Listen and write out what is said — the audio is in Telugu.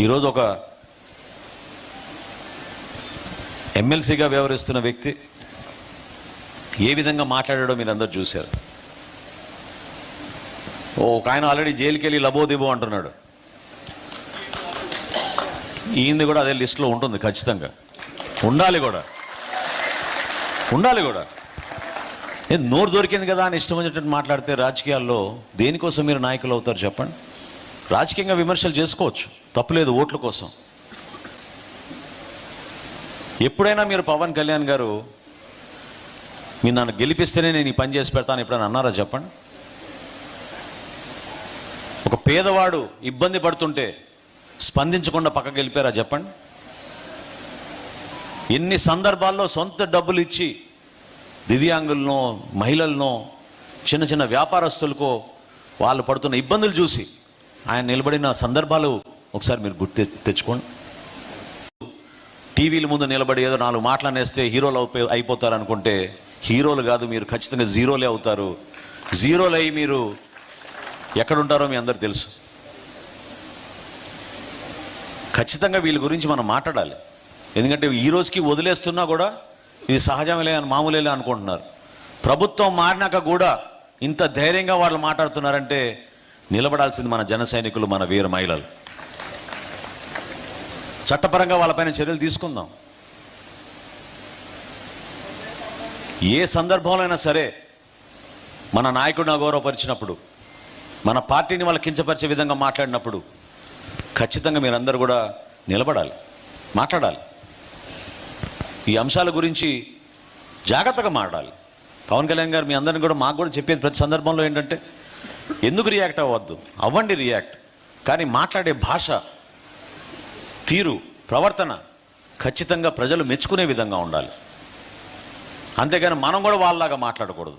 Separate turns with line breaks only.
ఈరోజు ఒక ఎమ్మెల్సీగా వ్యవహరిస్తున్న వ్యక్తి ఏ విధంగా మాట్లాడాడో మీరు అందరు చూశారు. ఓ ఒక ఆయన ఆల్రెడీ జైలుకి వెళ్ళి లబోదిబో అంటున్నాడు. ఈయనది కూడా అదే లిస్టులో ఉంటుంది ఖచ్చితంగా. ఉండాలి కూడా. ఉండాలి కూడా. ఏ నోరు దొరికింది కదా అని ఇష్టం వచ్చినట్టు మాట్లాడితే రాజకీయాల్లో దేనికోసం మీరు నాయకులు అవుతారు చెప్పండి? రాజకీయంగా విమర్శలు చేసుకోవచ్చు. తప్పులేదు ఓట్ల కోసం. ఎప్పుడైనా మీరు పవన్ కళ్యాణ్ గారు మీరు నన్ను గెలిపిస్తేనే నేను ఈ పని చేసి పెడతాను ఎప్పుడైనా అన్నారా చెప్పండి? ఒక పేదవాడు ఇబ్బంది పడుతుంటే స్పందించకుండా పక్క గెలిపారా చెప్పండి? ఎన్ని సందర్భాల్లో సొంత డబ్బులు ఇచ్చి దివ్యాంగులనో మహిళలనో చిన్న చిన్న వ్యాపారస్తులకో వాళ్ళు పడుతున్న ఇబ్బందులు చూసి ఆయన నిలబడిన సందర్భాలు ఒకసారి మీరు గుర్తు తెచ్చుకోండి. టీవీల ముందు నిలబడి ఏదో నాలుగు మాటలనేస్తే హీరోలు అయిపోతారు అనుకుంటే హీరోలు కాదు మీరు ఖచ్చితంగా జీరోలే అవుతారు. జీరోలు అయ్యి మీరు ఎక్కడుంటారో మీ అందరు తెలుసు. ఖచ్చితంగా వీళ్ళ గురించి మనం మాట్లాడాలి. ఎందుకంటే ఈ రోజుకి వదిలేస్తున్నా కూడా ఇది సహజమేలే అని మామూలేలే అనుకుంటున్నారు. ప్రభుత్వం మారినాక కూడా ఇంత ధైర్యంగా వాళ్ళు మాట్లాడుతున్నారంటే నిలబడాల్సింది మన జన సైనికులు మన వీర మహిళలు. చట్టపరంగా వాళ్ళపైన చర్యలు తీసుకుందాం. ఏ సందర్భంలో అయినా సరే మన నాయకుడిని అగౌరవపరిచినప్పుడు మన పార్టీని వాళ్ళు కించపరిచే విధంగా మాట్లాడినప్పుడు ఖచ్చితంగా మీరందరూ కూడా నిలబడాలి మాట్లాడాలి. ఈ అంశాల గురించి జాగ్రత్తగా మాట్లాడాలి. పవన్ కళ్యాణ్ గారు మీ అందరిని కూడా మాకు కూడా చెప్పేది ప్రతి సందర్భంలో ఏంటంటే ఎందుకు రియాక్ట్ అవ్వద్దు? అవ్వండి రియాక్ట్ కానీ మాట్లాడే భాష తీరు ప్రవర్తన ఖచ్చితంగా ప్రజలు మెచ్చుకునే విధంగా ఉండాలి. అంతేగాని మనం కూడా వాళ్ళలాగా మాట్లాడకూడదు.